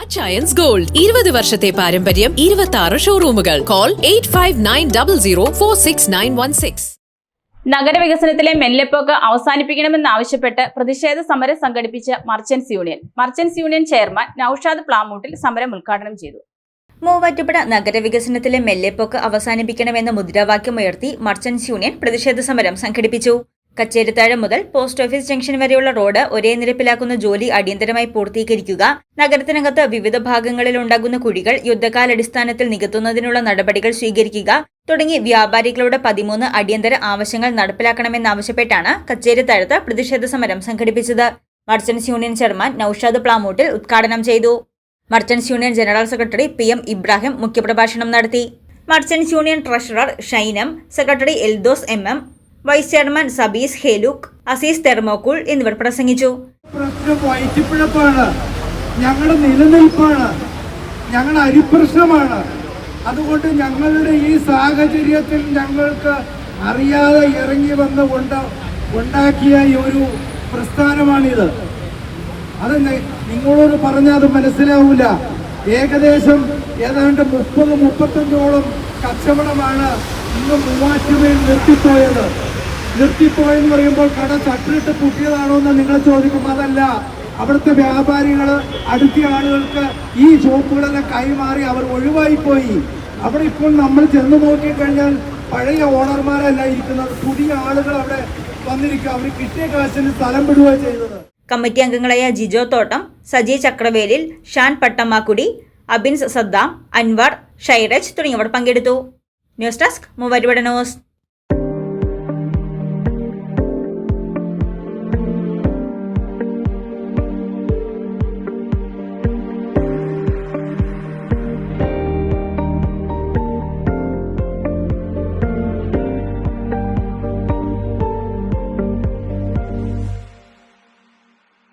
Achayans gold ഇരുപത് വർഷത്തെ പാരമ്പര്യം ഇരുപത്തി ആറ് ഷോറൂമുകൾ call eight five nine double zero four six nine one six നഗരവികസനത്തിലെ മെല്ലെപ്പോക്ക് അവസാനിപ്പിക്കണമെന്നാവശ്യപ്പെട്ട് പ്രതിഷേധ സമരം സംഘടിപ്പിച്ച merchants union merchants union chairman Naushad Plamoottil സമരം ഉദ്ഘാടനം ചെയ്തു. മൂവാറ്റുപുഴ നഗരവികസനത്തിലെ മെല്ലെപ്പോക്ക് അവസാനിപ്പിക്കണമെന്ന മുദ്രാവാക്യം ഉയർത്തി മർച്ചന്റ്സ് യൂണിയൻ പ്രതിഷേധ സമരം സംഘടിപ്പിച്ചു. കച്ചേരിത്താഴം മുതൽ പോസ്റ്റ് ഓഫീസ് ജംഗ്ഷൻ വരെയുള്ള റോഡ് ഒരേ നിരപ്പിലാക്കുന്ന ജോലി അടിയന്തരമായി പൂർത്തീകരിക്കുക. നഗരത്തിനകത്ത് വിവിധ ഭാഗങ്ങളിൽ ഉണ്ടാകുന്ന കുഴികൾ യുദ്ധകാലടിസ്ഥാനത്തിൽ നികത്തുന്നതിനുള്ള നടപടികൾ സ്വീകരിക്കുക. തുടങ്ങി വ്യാപാരികളുടെ പതിമൂന്ന് അടിയന്തര ആവശ്യങ്ങൾ നടപ്പിലാക്കണമെന്നാവശ്യപ്പെട്ടാണ് കച്ചേരിത്താഴത്ത് പ്രതിഷേധ സമരം സംഘടിപ്പിച്ചത്. Merchants union chairman Naushad Plamoottil ഉദ്ഘാടനം ചെയ്തു. Merchants union general secretary P M Ibrahim മുഖ്യപ്രഭാഷണം നടത്തി. Merchants union treasurer Shainam secretary Eldhose M M vice chairman Sabees ഹേലുക് Azeez തെർമോക്കുൾ എന്നിവർ പ്രസംഗിച്ചു. ഞങ്ങളുടെ നിലനിൽപ്പാണ്. ഞങ്ങളുടെ അരിപ്രശ്നമാണ്. അതുകൊണ്ട് ഞങ്ങളുടെ ഈ സാഹചര്യത്തിൽ ഞങ്ങൾക്ക് അറിയാതെ ഇറങ്ങി വന്ന് കൊണ്ട ഉണ്ടാക്കിയ ഈ ഒരു പ്രസ്ഥാനമാണിത്. അത് നിങ്ങളോട് പറഞ്ഞാൽ അത് മനസ്സിലാവില്ല ഏകദേശം ഏതാണ്ട് മുപ്പത് മുപ്പത്തഞ്ചോളം കച്ചവടമാണ് ഇന്ന് മൂവാറ്റുമേൽ നിർത്തിപ്പോയത്. നിർത്തിപ്പോയെന്ന് പറയുമ്പോൾ കട ചട്ടിട്ട് പൂട്ടിയതാണോ എന്ന് നിങ്ങൾ ചോദിക്കും അതല്ല. അവിടുത്തെ വ്യാപാരികൾ അടുത്ത ആളുകൾക്ക് ഈ ഷോപ്പുകളെല്ലാം കൈമാറി അവർ ഒഴിവായി പോയി അവിടെ ഇപ്പോൾ നമ്മൾ ചെന്ന് നോക്കിക്കഴിഞ്ഞാൽ പഴയ ഓണർമാരല്ല ഇരിക്കുന്നത്. പുതിയ ആളുകൾ അവിടെ വന്നിരിക്കുക. അവർ കിട്ടിയ കാശിന് സ്ഥലം വിടുക ചെയ്തത്. കമ്മിറ്റി അംഗങ്ങളായ ജിജോ തോട്ടം സജി ചക്രവേലിൽ ഷാൻ പട്ടമ്മാക്കുടി അബിൻസ് സദ്ദാം അൻവർ ഷൈറജ് തുടങ്ങിയവർ പങ്കെടുത്തു. News desk Muvattupuzha news.